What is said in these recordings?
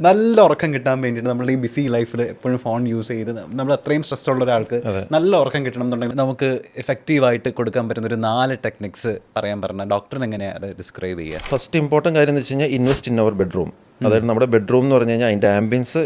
നല്ല ഉറക്കം കിട്ടാൻ വേണ്ടിയിട്ട് നമ്മൾ ഈ ബിസി ലൈഫിൽ എപ്പോഴും ഫോൺ യൂസ് ചെയ്ത് നമ്മൾ അത്രയും സ്ട്രെസ് ഉള്ള ഒരാൾക്ക് നല്ല ഉറക്കം കിട്ടണം എന്നുണ്ടെങ്കിൽ നമുക്ക് എഫക്റ്റീവായിട്ട് കൊടുക്കാൻ പറ്റുന്ന ഒരു നാല് ടെക്നിക്സ് പറയാൻ പറഞ്ഞാൽ ഡോക്ടറിന് എങ്ങനെയാണ് അത് ഡിസ്ക്രൈബ് ചെയ്യുക? ഫസ്റ്റ് ഇമ്പോർട്ടന്റ് കാര്യം എന്ന് വെച്ച് കഴിഞ്ഞാൽ ഇൻവെസ്റ്റ് ഇൻ അവർ ബെഡ്റൂം അതായത് നമ്മുടെ ബെഡ്റൂം എന്ന് പറഞ്ഞു കഴിഞ്ഞാൽ അതിന്റെ ആംബിയൻസ്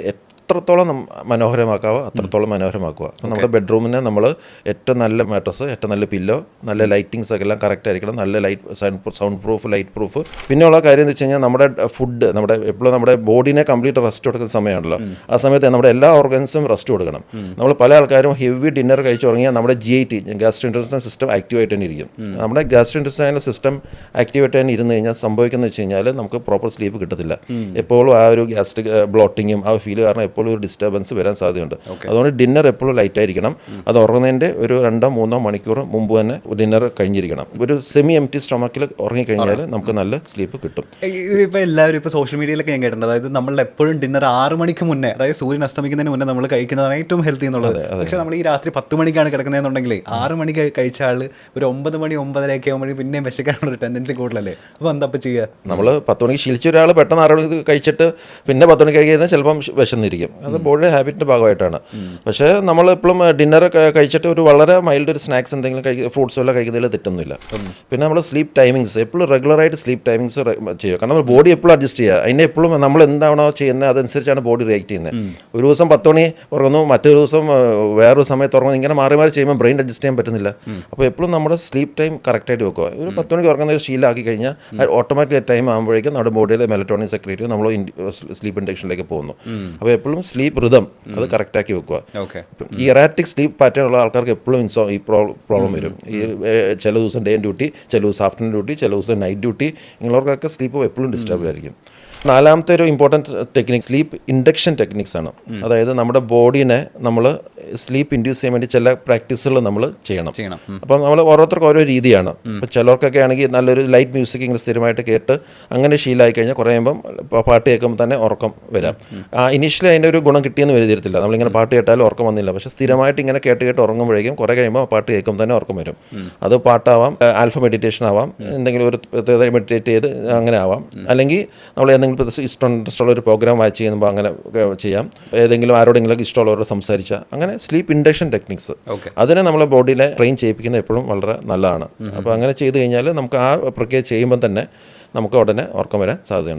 എത്രത്തോളം നം- മനോഹരമാക്കാവോ? അത്രത്തോളം മനോഹരമാക്കുക അപ്പം നമ്മുടെ ബെഡ്റൂമിനെ നമ്മൾ ഏറ്റവും നല്ല മാട്രസ് ഏറ്റവും നല്ല പില്ലോ നല്ല ലൈറ്റിങ്സ് ഒക്കെ എല്ലാം കറക്റ്റ് ആയിരിക്കണം. നല്ല light sound proof light proof പിന്നെയുള്ള കാര്യം എന്ന് വെച്ച് കഴിഞ്ഞാൽ നമ്മുടെ ഫുഡ് നമ്മുടെ എപ്പോഴും നമ്മുടെ ബോഡിനെ കംപ്ലീറ്റ് റെസ്റ്റ് കൊടുക്കുന്ന സമയമാണല്ലോ. ആ സമയത്ത് നമ്മുടെ എല്ലാ ഓർഗൻസും റെസ്റ്റ് കൊടുക്കണം. നമ്മൾ പല ആൾക്കാരും ഹെവി ഡിന്നർ കഴിച്ചു തുടങ്ങിയാൽ നമ്മുടെ G I T gastrointestine system active ആയിട്ട് തന്നെ ഇരിക്കും. നമ്മുടെ ഗ്യാസ്ട്രോഇൻട്രസ്റ്റൈൻ സിസ്റ്റം ആക്റ്റീവ് ആയിട്ട് തന്നെ ഇരുന്ന് കഴിഞ്ഞാൽ സംഭവിക്കുന്നത് വെച്ച് കഴിഞ്ഞാൽ നമുക്ക് പ്രോപ്പർ സ്ലീപ്പ് കിട്ടത്തില്ല. എപ്പോഴും ആ ഒരു ഗ്യാസ്ട്രിക് ബ്ലോട്ടിങ്ങും ആ ഫീൽ കാരണം എപ്പോഴും ഒരു ഡിസ്റ്റർബൻസ് വരാൻ സാധ്യതയുണ്ട്. അതുകൊണ്ട് ഡിന്നർ എപ്പോഴും ലൈറ്റ് ആയിരിക്കണം. അത് ഉറങ്ങുന്നതിന്റെ ഒരു രണ്ടോ മൂന്നോ മണിക്കൂർ മുമ്പ് തന്നെ ഡിന്നർ കഴിഞ്ഞിരിക്കണം. ഒരു സെമി എം ടി സ്റ്റൊമക്കിൽ ഉറങ്ങിക്കഴിഞ്ഞാൽ നമുക്ക് നല്ല സ്ലീപ്പ് കിട്ടും. ഇതിപ്പോൾ എല്ലാവരും ഇപ്പോൾ സോഷ്യൽ മീഡിയയിലൊക്കെ ഞാൻ കേട്ടിട്ടുണ്ട്. അതായത് നമ്മൾ എപ്പോഴും ഡിന്നർ ആറ് മണിക്ക് മുന്നേ അതായത് സൂര്യൻ അസ്തമിക്കുന്നതിന് മുന്നേ നമ്മൾ കഴിക്കുന്നതാണ് ഏറ്റവും ഹെൽത്തി എന്നുള്ളത്. പക്ഷേ നമ്മൾ ഈ രാത്രി പത്ത് മണിക്കാണ് കിടക്കുന്നതെന്നുണ്ടെങ്കിൽ ആറ് മണി കഴിച്ചാൽ കഴിച്ച ആൾ ഒരു ഒമ്പത് മണി ഒമ്പതരയൊക്കെ ആകുമ്പോൾ പിന്നെയും വിശക്കാനുള്ള ഒരു ടെൻഡൻസി കൂടുതലല്ലേ? അപ്പോൾ എന്താ ചെയ്യുക നമ്മൾ പത്ത് മണിക്ക് ശീലിച്ച ഒരാൾ പെട്ടെന്ന് ആറ് മണിക്ക് കഴിച്ചിട്ട് പിന്നെ പത്ത് മണിക്ക് കഴിക്കുന്നത് ചിലപ്പം വിശന്നിരിക്കും. അത് ബോഡിയുടെ ഹാബിറ്റിന്റെ ഭാഗമായിട്ടാണ്. പക്ഷേ നമ്മൾ എപ്പോഴും ഡിന്നർ കഴിച്ചിട്ട് ഒരു വളരെ മൈൽഡ് ഒരു സ്നാക്സ് എന്തെങ്കിലും കഴിക്കുക ഫ്രൂട്ട്സ് വല്ല കഴിക്കുന്നതിൽ തെറ്റൊന്നുമില്ല. പിന്നെ നമ്മൾ സ്ലീപ്പ് ടൈമിങ്സ് എപ്പോഴും റെഗുലറായിട്ട് സ്ലീപ്പ് ടൈമിങ്സ് ചെയ്യുക. കാരണം നമ്മൾ ബോഡി എപ്പോഴും അഡ്ജസ്റ്റ് ചെയ്യുക. അതിനെ എപ്പോഴും നമ്മൾ എന്താണോ ചെയ്യുന്നത് അതനുസരിച്ചാണ് ബോഡി റിയാക്ട് ചെയ്യുന്നത്. ഒരു ദിവസം പത്ത് മണി ഉറങ്ങുന്നു മറ്റൊരു ദിവസം വേറൊരു സമയത്ത് ഉറങ്ങുന്നു. ഇങ്ങനെ മാറി മാറി ചെയ്യുമ്പോൾ ബ്രെയിൻ അഡ്ജസ്റ്റ് ചെയ്യാൻ പറ്റുന്നില്ല. അപ്പോൾ എപ്പോഴും നമ്മുടെ സ്ലീപ്പ് ടൈം കറക്റ്റായിട്ട് വെക്കുക. ഒരു പത്ത് മണിക്ക് ഉറങ്ങുന്ന ഒരു ശീലമാക്കി കഴിഞ്ഞാൽ ഓട്ടോമാറ്റിക് ടൈം ആകുമ്പോഴേക്കും നമ്മുടെ ബോഡിയിലെ മെലറ്റോണിൻ സെക്രട്ടറി നമ്മൾ സ്ലീപ്പ് ഇൻഡക്ഷനിലേക്ക് പോകുന്നു. അപ്പോൾ എപ്പോഴും സ്ലീപ്പ് റിതം അത് കറക്റ്റാക്കി വെക്കുക. ഈ എറാറ്റിക് സ്ലീപ്പ് പാറ്റേൺ ഉള്ള ആൾക്കാർക്ക് എപ്പോഴും ഇൻസോ ഈ പ്രോബ്ലം വരും. ഈ ചില ദിവസം ഡേ ഡ്യൂട്ടി ചില ദിവസം ആഫ്റ്റർനൂൺ ഡ്യൂട്ടി ചില ദിവസം നൈറ്റ് ഡ്യൂട്ടി ഇങ്ങനെയുള്ളവർക്കൊക്കെ സ്ലീപ്പ് എപ്പോഴും ഡിസ്റ്റർബ് ആയിരിക്കും. നാലാമത്തെ ഒരു important technique sleep induction techniques ആണ്. അതായത് നമ്മുടെ ബോഡീനെ നമ്മൾ സ്ലീപ്പ് ഇൻഡ്യൂസ് ചെയ്യാൻ വേണ്ടി ചില പ്രാക്ടീസുകൾ നമ്മൾ ചെയ്യണം. ചെയ്യണം. അപ്പം നമ്മൾ ഓരോരുത്തർക്കും ഓരോ രീതിയാണ്. ഇപ്പം ചിലർക്കൊക്കെ ആണെങ്കിൽ നല്ലൊരു ലൈറ്റ് മ്യൂസിക് ഇങ്ങനെ സ്ഥിരമായിട്ട് കേട്ട് അങ്ങനെ ശീലമായി കഴിഞ്ഞാൽ കുറേ കഴിയുമ്പം പാട്ട് കേൾക്കുമ്പോൾ തന്നെ ഉറക്കം വരാം. ഇനീഷ്യലി അതിന്റെ ഒരു ഗുണം കിട്ടിയെന്ന് വരികത്തില്ല നമ്മളിങ്ങനെ പാട്ട് കേട്ടാലും ഉറക്കം വന്നില്ല. പക്ഷേ സ്ഥിരമായിട്ട് ഇങ്ങനെ കേട്ട് കേട്ട് ഉറങ്ങുമ്പോഴേക്കും കുറേ കഴിയുമ്പോൾ പാട്ട് കേൾക്കുമ്പോൾ തന്നെ ഉറക്കം വരും. അത് പാട്ടാവാം ആൽഫ മെഡിറ്റേഷൻ ആവാം എന്തെങ്കിലും ഒരു മെഡിറ്റേറ്റ് ചെയ്ത് അങ്ങനെ ആവാം. അല്ലെങ്കിൽ നമ്മൾ എന്തെങ്കിലും ഇഷ്ടം ഇഷ്ടമുള്ള ഒരു പ്രോഗ്രാം വായിച്ച് ചെയ്യുമ്പോൾ അങ്ങനെ ചെയ്യാം. ഏതെങ്കിലും ആരോടെങ്കിലും ഇഷ്ടമുള്ളവരോട് സംസാരിച്ചാൽ അങ്ങനെ സ്ലീപ്പ് ഇൻഡക്ഷൻ ടെക്നിക്സ് ഓക്കെ അതിനെ നമ്മളെ ബോഡിയിലെ ട്രെയിൻ ചെയ്യിപ്പിക്കുന്നത് എപ്പോഴും വളരെ നല്ലതാണ്. അപ്പോൾ അങ്ങനെ ചെയ്തു കഴിഞ്ഞാൽ നമുക്ക് ആ പ്രക്രിയ ചെയ്യുമ്പോൾ തന്നെ നമുക്ക് ഉടനെ ഉറക്കം വരാൻ സാധ്യതയുണ്ട്.